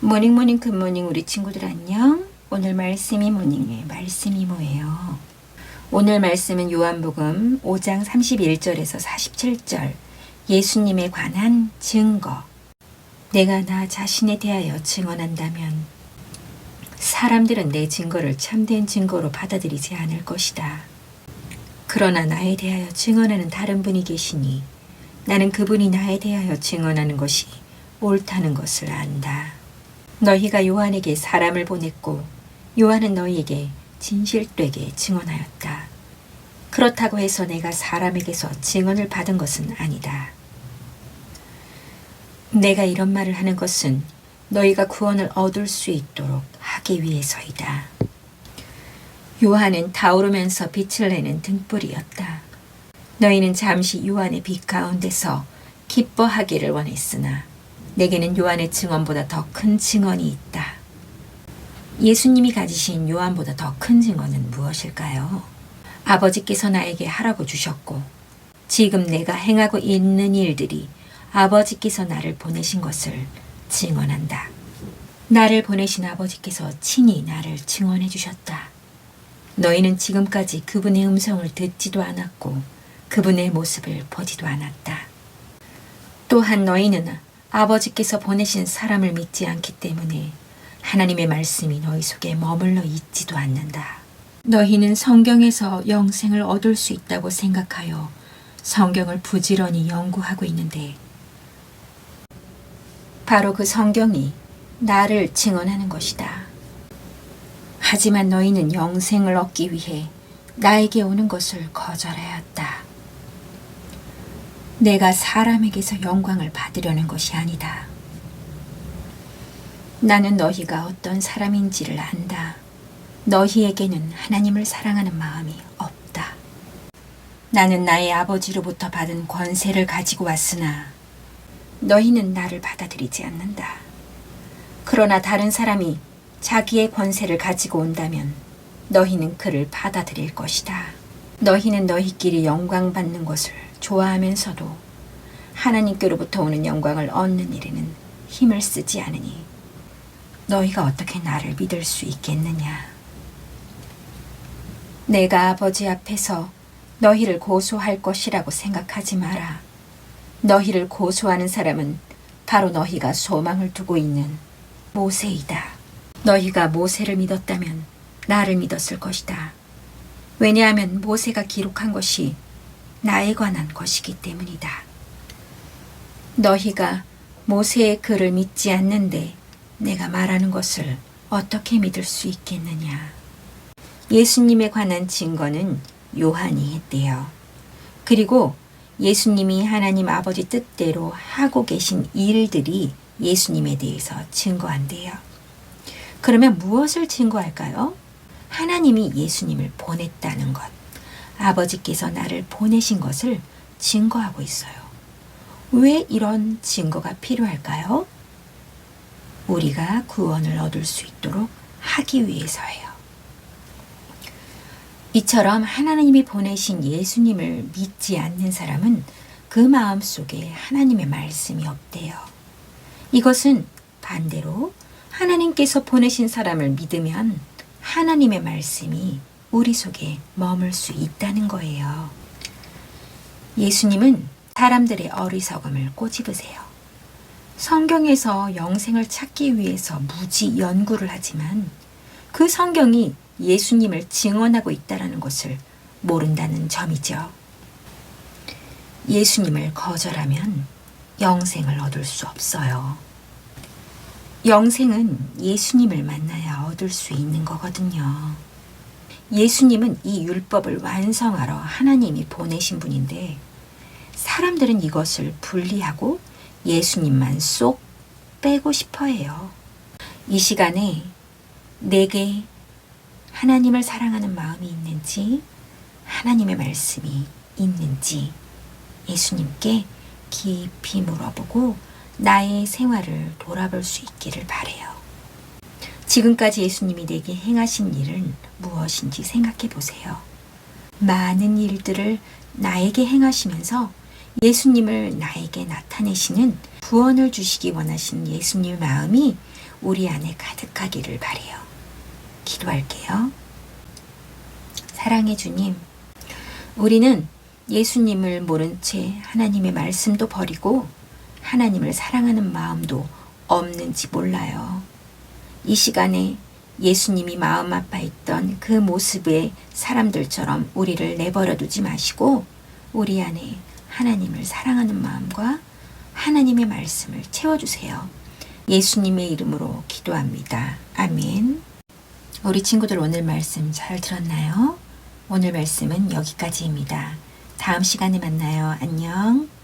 모닝 모닝 굿모닝 우리 친구들 안녕. 오늘 말씀이 모닝의 말씀이 뭐예요? 오늘 말씀은 요한복음 5장 31절에서 47절 예수님에 관한 증거. 내가 나 자신에 대하여 증언한다면 사람들은 내 증거를 참된 증거로 받아들이지 않을 것이다. 그러나 나에 대하여 증언하는 다른 분이 계시니 나는 그분이 나에 대하여 증언하는 것이 옳다는 것을 안다. 너희가 요한에게 사람을 보냈고 요한은 너희에게 진실되게 증언하였다. 그렇다고 해서 내가 사람에게서 증언을 받은 것은 아니다. 내가 이런 말을 하는 것은 너희가 구원을 얻을 수 있도록 하기 위해서이다. 요한은 타오르면서 빛을 내는 등불이었다. 너희는 잠시 요한의 빛 가운데서 기뻐하기를 원했으나 내게는 요한의 증언보다 더 큰 증언이 있다. 예수님이 가지신 요한보다 더 큰 증언은 무엇일까요? 아버지께서 나에게 하라고 주셨고 지금 내가 행하고 있는 일들이 아버지께서 나를 보내신 것을 증언한다. 나를 보내신 아버지께서 친히 나를 증언해 주셨다. 너희는 지금까지 그분의 음성을 듣지도 않았고 그분의 모습을 보지도 않았다. 또한 너희는 아버지께서 보내신 사람을 믿지 않기 때문에 하나님의 말씀이 너희 속에 머물러 있지도 않는다. 너희는 성경에서 영생을 얻을 수 있다고 생각하여 성경을 부지런히 연구하고 있는데 바로 그 성경이 나를 증언하는 것이다. 하지만 너희는 영생을 얻기 위해 나에게 오는 것을 거절하였다. 내가 사람에게서 영광을 받으려는 것이 아니다. 나는 너희가 어떤 사람인지를 안다. 너희에게는 하나님을 사랑하는 마음이 없다. 나는 나의 아버지로부터 받은 권세를 가지고 왔으나 너희는 나를 받아들이지 않는다. 그러나 다른 사람이 자기의 권세를 가지고 온다면 너희는 그를 받아들일 것이다. 너희는 너희끼리 영광 받는 것을 좋아하면서도 하나님께로부터 오는 영광을 얻는 일에는 힘을 쓰지 않으니 너희가 어떻게 나를 믿을 수 있겠느냐? 내가 아버지 앞에서 너희를 고소할 것이라고 생각하지 마라. 너희를 고소하는 사람은 바로 너희가 소망을 두고 있는 모세이다. 너희가 모세를 믿었다면 나를 믿었을 것이다. 왜냐하면 모세가 기록한 것이 나에 관한 것이기 때문이다. 너희가 모세의 글을 믿지 않는데 내가 말하는 것을 어떻게 믿을 수 있겠느냐. 예수님에 관한 증거는 요한이 했대요. 그리고 예수님이 하나님 아버지 뜻대로 하고 계신 일들이 예수님에 대해서 증거한대요. 그러면 무엇을 증거할까요? 하나님이 예수님을 보냈다는 것. 아버지께서 나를 보내신 것을 증거하고 있어요. 왜 이런 증거가 필요할까요? 우리가 구원을 얻을 수 있도록 하기 위해서예요. 이처럼 하나님이 보내신 예수님을 믿지 않는 사람은 그 마음 속에 하나님의 말씀이 없대요. 이것은 반대로 하나님께서 보내신 사람을 믿으면 하나님의 말씀이 우리 속에 머물 수 있다는 거예요. 예수님은 사람들의 어리석음을 꼬집으세요. 성경에서 영생을 찾기 위해서 무지 연구를 하지만 그 성경이 예수님을 증언하고 있다는 것을 모른다는 점이죠. 예수님을 거절하면 영생을 얻을 수 없어요. 영생은 예수님을 만나야 얻을 수 있는 거거든요. 예수님은 이 율법을 완성하러 하나님이 보내신 분인데 사람들은 이것을 분리하고 예수님만 쏙 빼고 싶어 해요. 이 시간에 내게 하나님을 사랑하는 마음이 있는지 하나님의 말씀이 있는지 예수님께 깊이 물어보고 나의 생활을 돌아볼 수 있기를 바래요. 지금까지 예수님이 내게 행하신 일은 무엇인지 생각해 보세요. 많은 일들을 나에게 행하시면서 예수님을 나에게 나타내시는 구원을 주시기 원하신 예수님의 마음이 우리 안에 가득하기를 바래요. 기도할게요. 사랑해 주님, 우리는 예수님을 모른 채 하나님의 말씀도 버리고 하나님을 사랑하는 마음도 없는지 몰라요. 이 시간에 예수님이 마음 아파했던 그 모습의 사람들처럼 우리를 내버려 두지 마시고 우리 안에 하나님을 사랑하는 마음과 하나님의 말씀을 채워주세요. 예수님의 이름으로 기도합니다. 아멘. 우리 친구들 오늘 말씀 잘 들었나요? 오늘 말씀은 여기까지입니다. 다음 시간에 만나요. 안녕.